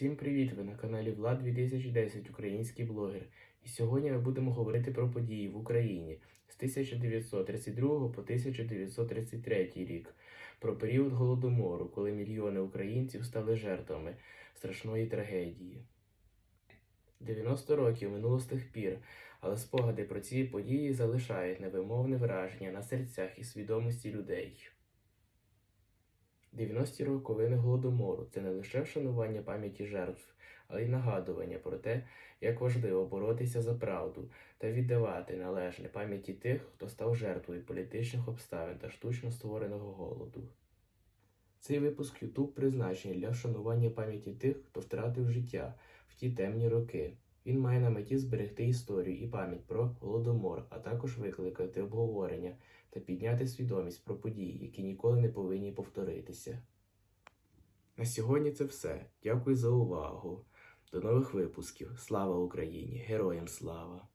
Всім привіт! Ви на каналі Влад 2010 Український блогер. І сьогодні ми будемо говорити про події в Україні з 1932 по 1933 рік, про період голодомору, коли мільйони українців стали жертвами страшної трагедії. 90 років минуло з тих пір, але спогади про ці події залишають невимовне враження на серцях і свідомості людей. 90-ті роковини голодомору це не лише вшанування пам'яті жертв, але й нагадування про те, як важливо боротися за правду та віддавати належне пам'яті тих, хто став жертвою політичних обставин та штучно створеного голоду. Цей випуск YouTube призначений для вшанування пам'яті тих, хто втратив життя в ті темні роки. Він має на меті зберегти історію і пам'ять про голодомор, а також викликати обговорення та підняти свідомість про події, які ніколи не повинні повторитися. На сьогодні це все. Дякую за увагу. До нових випусків. Слава Україні! Героям слава!